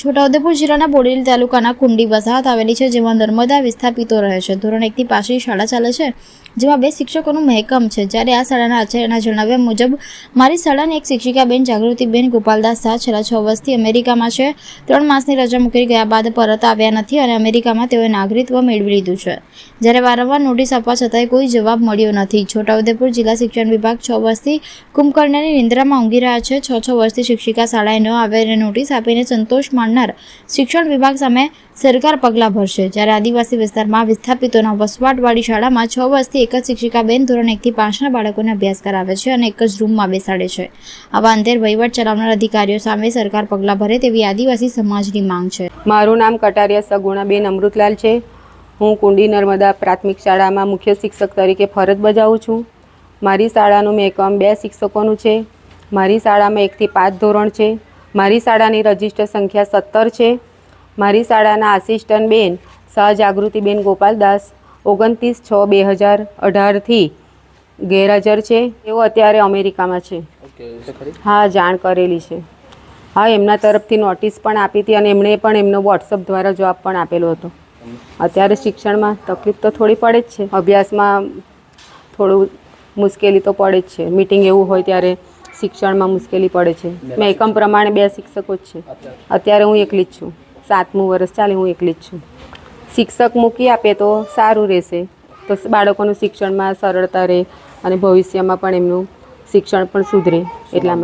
છોટાઉદેપુર જિલ્લાના બોડેલી તાલુકાના કુંડી વસાહત આવેલી છે, જેમાં નર્મદા વિસ્થાપિતો રહે છે. ધોરણ એકથી પાંચની શાળા ચાલે છે. જેમાં બે શિક્ષકોનું મહેકમ છે. જ્યારે આ શાળાના આચાર્યના જણાવ્યા મુજબ, મારી શાળાની એક શિક્ષિકાબેન જાગૃતિબેન ગોપાલદાસ શાહ છેલ્લા છ વર્ષથી અમેરિકામાં છે. ત્રણ માસની રજા મૂકી ગયા બાદ પરત આવ્યા નથી અને અમેરિકામાં તેઓએ નાગરિકત્વ મેળવી લીધું છે. જ્યારે વારંવાર નોટિસ આપવા છતાંય કોઈ જવાબ મળ્યો નથી. છોટાઉદેપુર જિલ્લા શિક્ષણ વિભાગ છ વર્ષથી કુંભકર્ણની નિંદ્રામાં ઊંઘી રહ્યા છે. છ છ વર્ષથી શિક્ષિકા શાળાએ ન આવે અને નોટિસ આપીને સંતોષ માણનાર શિક્ષણ વિભાગ સામે સરકાર પગલાં ભરશે. જ્યારે આદિવાસી વિસ્તારમાં વિસ્થાપિતોના વસવાટવાળી શાળામાં છ વર્ષથી એક જ શિક્ષિકા બેન ધોરણ એકથી પાંચના બાળકોને અભ્યાસ કરાવે છે અને એક જ રૂમમાં બેસાડે છે. આવા અંતર વહીવટ ચલાવનાર અધિકારીઓ સામે સરકાર પગલાં ભરે તેવી આદિવાસી સમાજની માંગ છે. મારું નામ કટારિયા સગુણાબેન અમૃતલાલ છે. હું કુંડી નર્મદા પ્રાથમિક શાળામાં મુખ્ય શિક્ષક તરીકે ફરજ બજાવું છું. મારી શાળાનું મેકમ બે શિક્ષકોનું છે. મારી શાળામાં એકથી પાંચ ધોરણ છે. મારી શાળાની રજિસ્ટર સંખ્યા સત્તર છે. મારી શાળાના આસિસ્ટન્ટ બેન સહજાગૃતિબેન ગોપાલદાસ ઓગણત્રીસ છ બે હજાર અઢારથી ગેરહાજર છે. તેઓ અત્યારે અમેરિકામાં છે. હા જાણ કરેલી છે. હા એમના તરફથી નોટિસ પણ આપી હતી અને એમણે પણ એમનો વોટ્સઅપ દ્વારા જવાબ પણ આપેલો હતો. અત્યારે શિક્ષણમાં તકલીફ તો થોડી પડે જ છે. અભ્યાસમાં થોડું મુશ્કેલી તો પડે જ છે. મિટિંગ એવું હોય ત્યારે શિક્ષણમાં મુશ્કેલી પડે છે. મેં એકમ પ્રમાણે બે શિક્ષકો જ છે. અત્યારે હું એકલી જ છું. સાતમું વર્ષ ચાલે હું એકલી જ છું. શિક્ષક મૂકી આપે તો સારું રહેશે. તો બાળકોનું શિક્ષણમાં સરળતા રહે અને ભવિષ્યમાં પણ એમનું શિક્ષણ પણ સુધરે એટલા માટે.